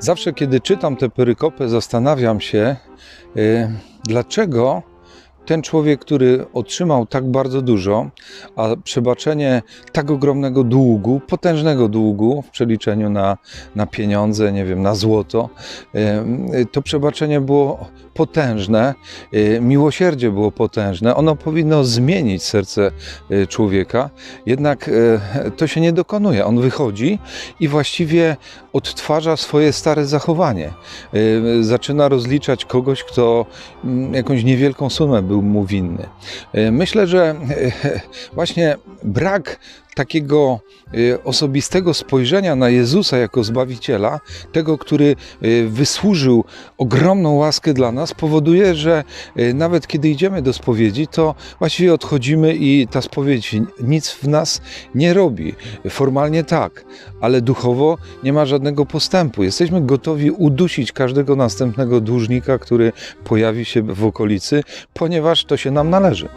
Zawsze, kiedy czytam tę perykopę, zastanawiam się, y, dlaczego ten człowiek, który otrzymał tak bardzo dużo, a przebaczenie tak ogromnego długu, potężnego długu w przeliczeniu na, na pieniądze, nie wiem, na złoto, to przebaczenie było potężne, y, miłosierdzie było potężne. Ono powinno zmienić serce y, człowieka, jednak y, to się nie dokonuje. On wychodzi i właściwie odtwarza swoje stare zachowanie. Y, Zaczyna rozliczać kogoś, kto mm, jakąś niewielką sumę był mu winny. Y, Myślę, że y, właśnie brak takiego y, osobistego spojrzenia na Jezusa jako Zbawiciela, tego, który y, wysłużył ogromną łaskę dla nas, powoduje, że y, nawet kiedy idziemy do spowiedzi, to właściwie odchodzimy i ta spowiedź nic w nas nie robi. Formalnie tak, ale duchowo nie ma żadnego postępu. Jesteśmy gotowi udusić każdego następnego dłużnika, który pojawi się w okolicy, ponieważ to się nam należy.